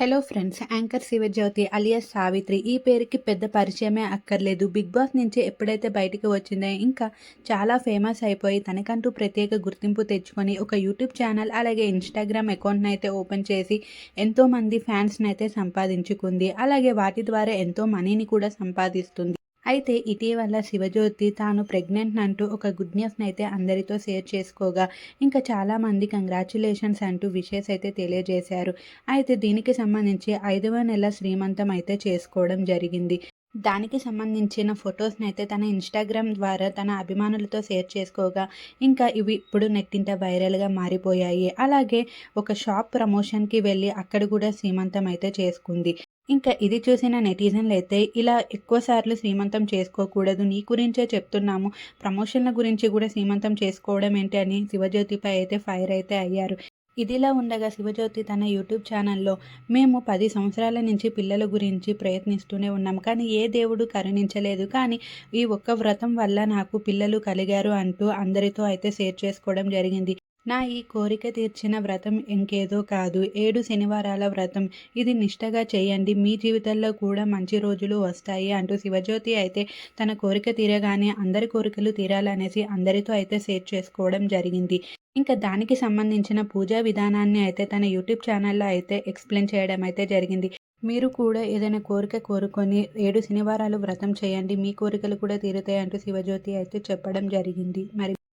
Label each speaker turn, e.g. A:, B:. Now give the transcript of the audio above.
A: Hello friends anchor Shivajyothi alias Savitri ఈ పేరుకి పెద్ద పరిచయమే అక్కర్లేదు. బిగ్ బాస్ నుంచి ఎప్పుడైతే బయటికి వచ్చిందో ఇంకా చాలా ఫేమస్ అయిపోయి తనకంటూ ప్రత్యేక గుర్తింపు తెచ్చుకొని ఒక యూట్యూబ్ ఛానల్ అలాగే ఇన్స్టాగ్రామ్ అకౌంట్ని అయితే ఓపెన్ చేసి ఎంతోమంది ఫ్యాన్స్ని అయితే సంపాదించుకుంది. అలాగే వాటి ద్వారా ఎంతో మనీని కూడా సంపాదిస్తుంది. అయితే ఇటీవల శివజ్యోతి తాను ప్రెగ్నెంట్ అంటూ ఒక గుడ్ న్యూస్ని అయితే అందరితో షేర్ చేసుకోగా. ఇంకా చాలామంది కంగ్రాచులేషన్స్ అంటూ విషెస్ అయితే తెలియజేశారు. అయితే దీనికి సంబంధించి ఐదవ నెల శ్రీమంతం అయితే చేసుకోవడం జరిగింది. దానికి సంబంధించిన ఫొటోస్ని అయితే తన ఇన్స్టాగ్రామ్ ద్వారా తన అభిమానులతో షేర్ చేసుకోగా. ఇంకా ఇవి ఇప్పుడు నెట్టింట వైరల్గా మారిపోయాయి. అలాగే ఒక షాప్ ప్రమోషన్కి వెళ్ళి అక్కడ కూడా శ్రీమంతం అయితే చేసుకుంది. ఇంకా ఇది చూసిన నెటిజన్లు అయితే ఇలా ఎక్కువ సార్లు శ్రీమంతం చేసుకోకూడదు నీ గురించే చెప్తున్నాము ప్రమోషన్ల గురించి కూడా శ్రీమంతం చేసుకోవడం ఏంటి అని శివజ్యోతిపై అయితే ఫైర్ అయితే అయ్యారు. ఇదిలా ఉండగా శివజ్యోతి తన యూట్యూబ్ ఛానల్లో మేము పది సంవత్సరాల నుంచి పిల్లల గురించి ప్రయత్నిస్తూనే ఉన్నాం కానీ ఏ దేవుడు కరుణించలేదు కానీ ఈ ఒక్క వ్రతం వల్ల నాకు పిల్లలు కలిగారు అంటూ అందరితో అయితే షేర్ చేసుకోవడం జరిగింది. నా ఈ కోరిక తీర్చిన వ్రతం ఇంకేదో కాదు. ఏడు శనివారాల వ్రతం. ఇది నిష్టగా చేయండి. మీ జీవితంలో కూడా మంచి రోజులు వస్తాయి అంటూ శివజ్యోతి అయితే తన కోరిక తీరగానే అందరి కోరికలు తీరాలనేసి అందరితో అయితే షేర్ చేసుకోవడం జరిగింది. ఇంకా దానికి సంబంధించిన పూజా విధానాన్ని అయితే తన యూట్యూబ్ ఛానల్లో అయితే ఎక్స్ప్లెయిన్ చేయడం అయితే జరిగింది. మీరు కూడా ఏదైనా కోరిక కోరుకొని ఏడు శనివారాలు వ్రతం చేయండి. మీ కోరికలు కూడా తీరుతాయి అంటూ శివజ్యోతి అయితే చెప్పడం జరిగింది. మరి